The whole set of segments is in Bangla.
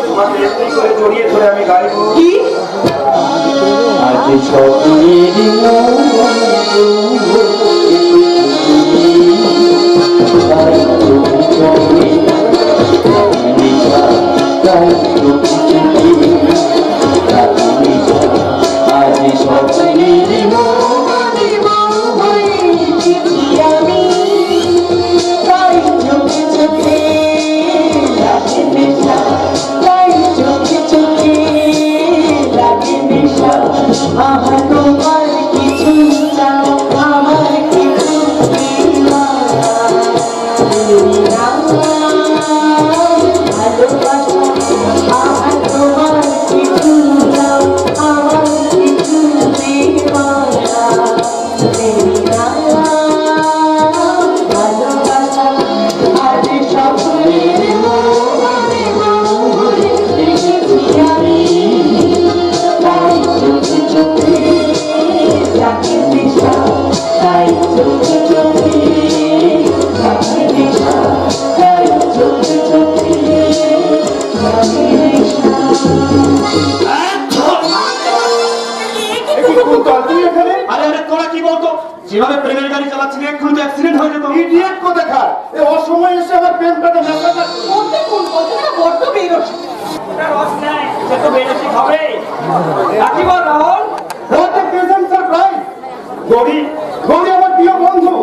তোমাকে এমনি করে আমি গাইবো কি আজ একটু তুই এখানে? আরে আরে তোরা কি বলতো? যেভাবে প্রেমের গাড়ি চালাচ্ছিলি এক্ষুনি তো অ্যাক্সিডেন্ট হয়ে যেত। ইডিয়েট কোথাকার? এ অসময়ে এসে আমার প্রেমটাকে মেশাটা বলতে কোন কথা? না বড্ড বেরোস। সে তো বেশি হবে রাখিবর Rahul? What a present surprise Gauri Gauri আমার প্রিয় বন্ধু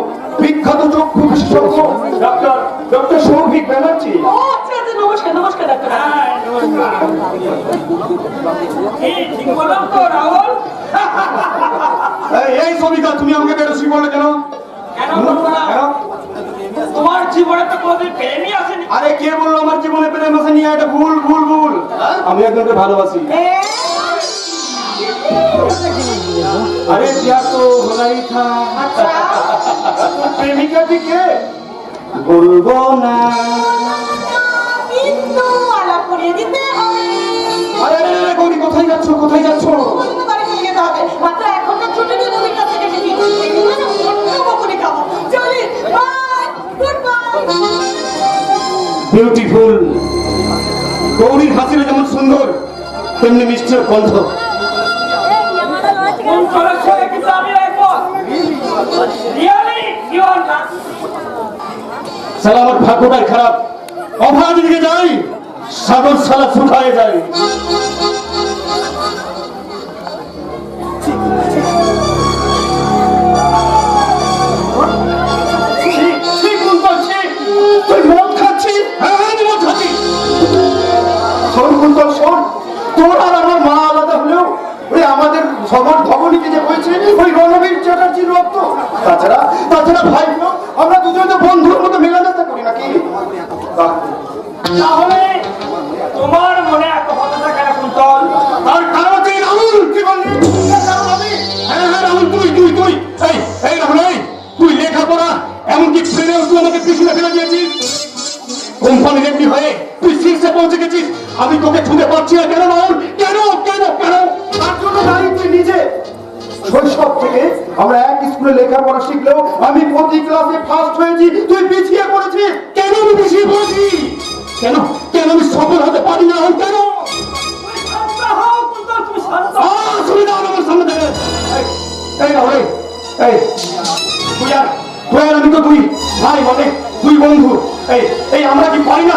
বিখ্যাত চক্ষু বিশেষজ্ঞ ডক্টর ডক্টর সৌভিক ব্যানার্জি। ও আচ্ছা আচ্ছা নমস্কার নমস্কার ডাক্তার এই ঠিক বললাম তো রাহুল? এই, এই সবিতা তুমি আমাকে বেরোসি বলে কেন কেন বলবো না কেন? তোমার জীবনে তো কোনোদিন প্রেমই আসেনি আরে কে বললো আমার জীবনে প্রেম আছে নিয়ে এটা ভুল ভুল ভুল আমি একজনকে ভালোবাসি अरे प्यार तो होना ही था प्रेमिका जी के বলবো না কিন্তু আলাপ করিয়ে দিতে হবে আরে আরে আরে, গৌরী কোথায় যাচ্ছ কোথায় যাচ্ছ বিউটিফুল গৌরীর হাসিটা যেমন সুন্দর তেমনি মিষ্টির গন্ধ সালা আমার ভাগ্যটাই খারাপ। অভাব দিকে যাই সাগর সালা শুকায় যায় রক্ত। তাছাড়া তাছাড়া ভাই আমরা দুজন তো বন্ধুর মতো মেলামেশা করি নাকি? তাহলে তোমার মনে এত হতাশা কেন কুন্তল? তার কারণ হচ্ছে রাহুল, কি বললি? হ্যাঁ হ্যাঁ রাহুল, তুই তুই তুই। এই এই রাহুল, এই, তুই লেখাপড়া, এমনকি ট্রেনেও তুই আমাকে পিছনে ফেলে দিয়েছিস। কোম্পানির এমনি হয়ে তুই শীর্ষে পৌঁছে গেছিস। আমি তোকে ছুঁতে পারছি না। কেন রাহুল? কেন? কেন? কেন? তার জন্য তুই নিজে। শৈশব থেকে আমরা এক লেখাপড়া শিখলেও আমি প্রতি ক্লাসে ফার্স্ট হয়েছি। তুই পিছিয়ে পড়েছিস। কেন আমি পিছিয়ে পড়েছি? কেন? কেন আমি সফল হতে পারি না? কেন? তুই আর তুই আর আমি তো দুই। ভাই বলে দুই বন্ধু। এই এই, আমরা কি পারি না?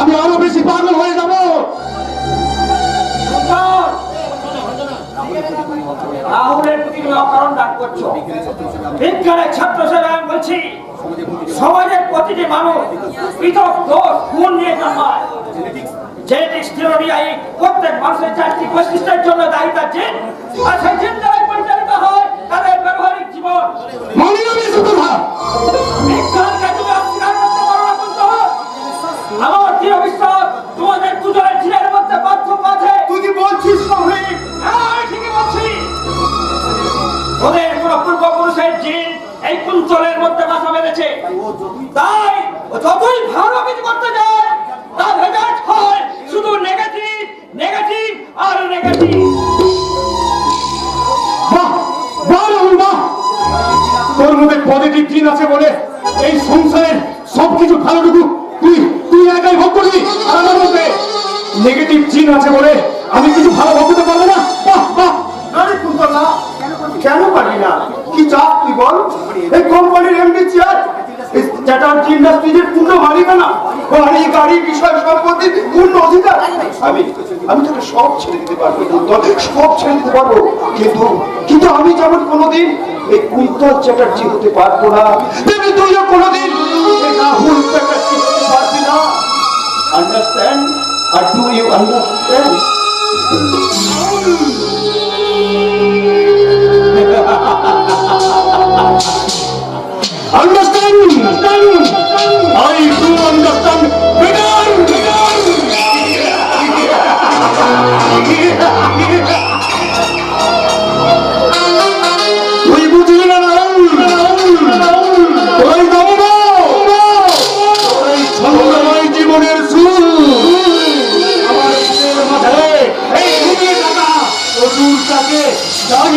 আমি আরও বেশি পাগল হয়ে যাব। রাহুলের প্রতি তুমি ডাক করছ? বিজ্ঞানের ছাত্র হিসেবে আমি বলছি সমাজের প্রতিটি মানুষ পৃথক দোষ গুণ নিয়ে জন্মায়। জেনেটিক্স থিওরিয়াই প্রত্যেক মানুষের চারটি বৈশিষ্ট্যের জন্য দায়ী তার জিন আর সেই জিন দ্বারাই পরিচালিত হয় তাদের ব্যবহারিক জীবন। মানি আমি জিন আছে বলে এই সংসারের সবকিছু ভালোটুকু তুই তুই একাই ভোগ করবি? আমার মধ্যে নেগেটিভ জিন আছে বলে আমি কিছু ভালো ভোগ করতে পারব না? বাহ বাহ। কেন পারি না? কি চাপ তুই বল? এই কোম্পানির এমডি চেয়ার চ্যাটার্জি ইন্ডাস্ট্রিজের পূর্ণ মালিকানা বাড়ি গাড়ি, বিষয় সম্পত্তির পূর্ণ অধিকার। আমি আমি তোকে সব ছেড়ে দিতে পারব সব ছেড়ে দিতে পারব। কিন্তু কিন্তু আমি যেমন কোনোদিন এই কুন্তল চ্যাটার্জি হতে পারব না, তেমনি তুইও কোনোদিন রাহুল চ্যাটার্জি হতে পারবি না। আন্ডারস্ট্যান্ড আর ডু ইউ আন্ডারস্ট্যান্ড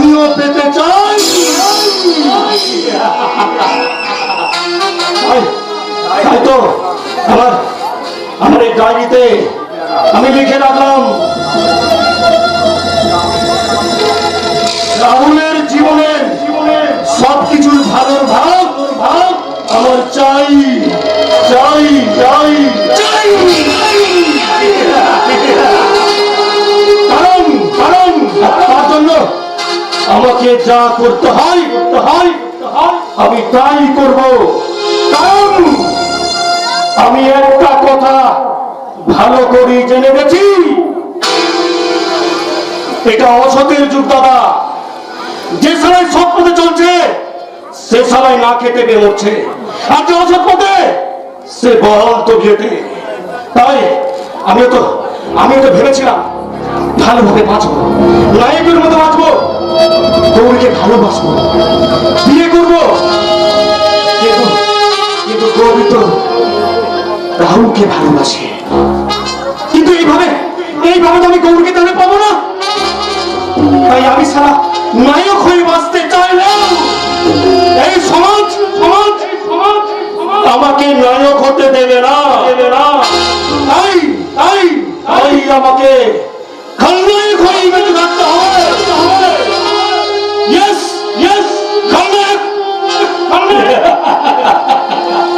আমিও পেতে চাই। তো। আমার আমার এই ডায়েরিতে আমি লিখে রাখলাম। রাহুলের জীবনের করতে হয় করতে হয় আমি তাই করব। কারণ আমি একটা কথা ভালো করে জেনে গেছি। এটা অসতের যুগ, দাদা। যে সবাই সৎ পথে চলছে, সে সবাই না খেতে পেয়ে মরছে আর যে অসৎ পথে, সে বহন্ত বিয়েতে। তাই আমিও তো আমিও তো ভেবেছিলাম, ভালোভাবে বাঁচবো। নায়কের মতো বাঁচবো। গৌরীকে ভালোবাসবো। বিয়ে করব। কিন্তু কিন্তু তো রাহুলকে ভালোবাসে। কিন্তু এইভাবে এইভাবে তো আমি গৌরীকে তাহলে পাবো না। তাই আমি সারা নায়ক হয়ে বাঁচতে চাই এই সমাজ সমাজ আমাকে নায়ক হতে দেবে না। দেবে না। তাই তাই তাই আমাকে খলনায়ক হয়ে বেঁচে থাকতে 강릉! 강릉!